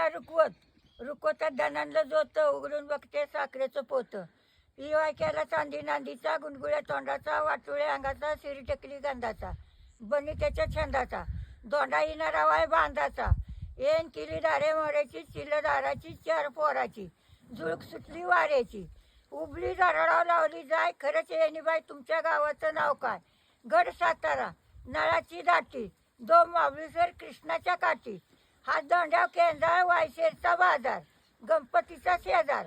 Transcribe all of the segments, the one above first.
गेला रुकवत. रुकवतात धनांना जोत उघडून बघते साखरेचं पोतं. ही केला चांदी नांदीचा गुणगुळ्या तोंडाचा वाटुळ्या अंगाचा शिरी टेकली गंधाचा. बनी त्याच्या छंदाचा. दोंडा येणारा रवाय बांधाचा. येन किली दारे मोऱ्याची चिल दाराची चार पोराची. झुळक सुटली वाऱ्याची. उबली दरडाव लावली जाय खरंच येणी बाई तुमच्या गावाचं नाव काय? गड सातारा नळाची दाटी. दोन मावळीसर कृष्णाच्या काठी. हात दोंड्याव केंद्राळ वायशेरचा बाजार गणपतीचा शेजार.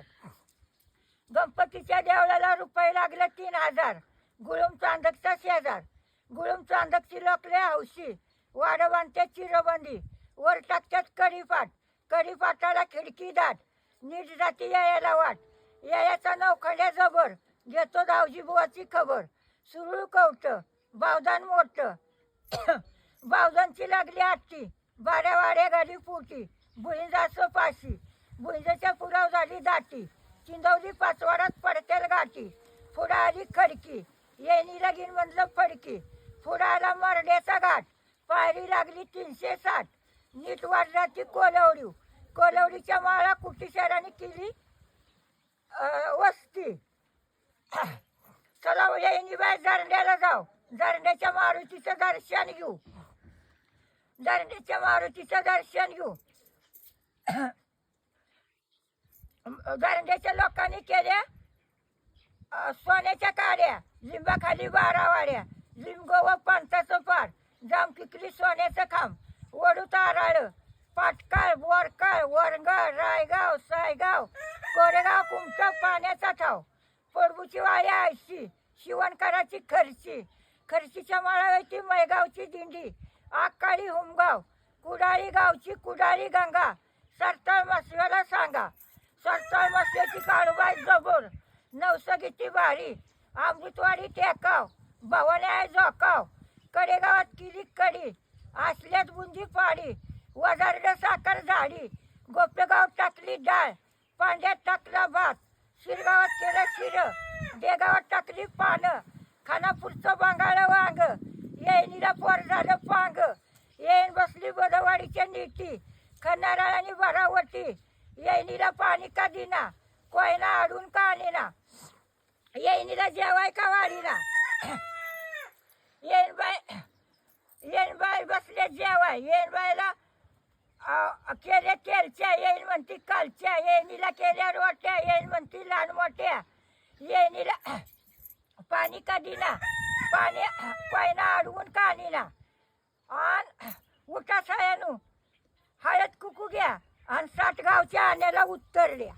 गणपतीच्या देवळाला रुपये लागले तीन हजार. गुळूम चांदकचा शेजार. गुळूम चांदकची लोकले हौशी वाडबांधते चिरबंदी वर टाकतात कढीपाट कढीपाटाला खिडकी दाट नीट जाती यायला वाट. यायाचा नौखड्या जबर घेतो दावजी बुवाची खबर. सुरूळ कवट बावदान मोठं. बावदांची लागली आठटी. बाऱ्या वाड्या गाडी पोटी भुईंजाचं पाशी भुईंजाच्या पुराव झाली दाटी. चिंदवली पाचवाडात पडतेल गाठी. पुढं आली खडकी. येणी लगीन म्हणलं फडकी. पुढं आला मरड्याचा घाट. पायरी लागली तीनशे साठ. नीट वाढला ती कोलवडी. कोलवडीच्या माळा कुटी शहराने केली? वस्ती. चला हो, येणी बाय झरण्याला जाऊ झरण्याच्या मारुतीचं दर्शन घेऊ. धरणीच्या मारुतीचं दर्शन घेऊ. धरणीच्या लोकांनी केल्या सोन्याच्या काड्या लिंबाखाली बारा वाड्या लिंबो व पंचाचं पाड जामकिकली सोन्याचं खांब वडू ताराळ पाटकाळ बोरकाळ वरंगाळ रायगाव सायगाव कोरेगाव कुमचा पाण्याचा ठाव पडबूची वाडी आयशी शिवणकराची खर्ची खर्चीच्या माळावरती मैगावची दिंडी आकाळी हुमगाव कुडाळी गावची कुडाळी गंगा. सरताळ मसव्याला सांगा. सरताळ मसल्याची काळूबाई जबूर. नवसगीची बारी अमृतवाडी टेकाव भवानी आहे झोकाव. कडेगावात किली कडी आसल्यात बुंदी पाडी. वजारड साखर झाडी गोपेगाव टाकली डाळ. पांड्यात टाकला भात शिरगावात केलं शिर. देगावात टाकली पानं. खानापूरचं बांगा वांग येणीला पोर झालं पांग येईन बसली बदवाडीच्या नीटी नारळ आणि वरावटी येणीला पाणी का दिना कोयना आडून का आणीना? येणीला जेवाय का वाढीना येईन बाय बाय बसले जेवाय. येईन बायला अ, केले येईन म्हणती कालच्या येणीला केल्या रोट्या येईन म्हणती लहान मोठ्या. येणीला पाणी का दिना पाणी कोयना अडवून का आणीना? आण उठा सायानू. कुकू घ्या आणि साठ गावच्या आण्याला उत्तरल्या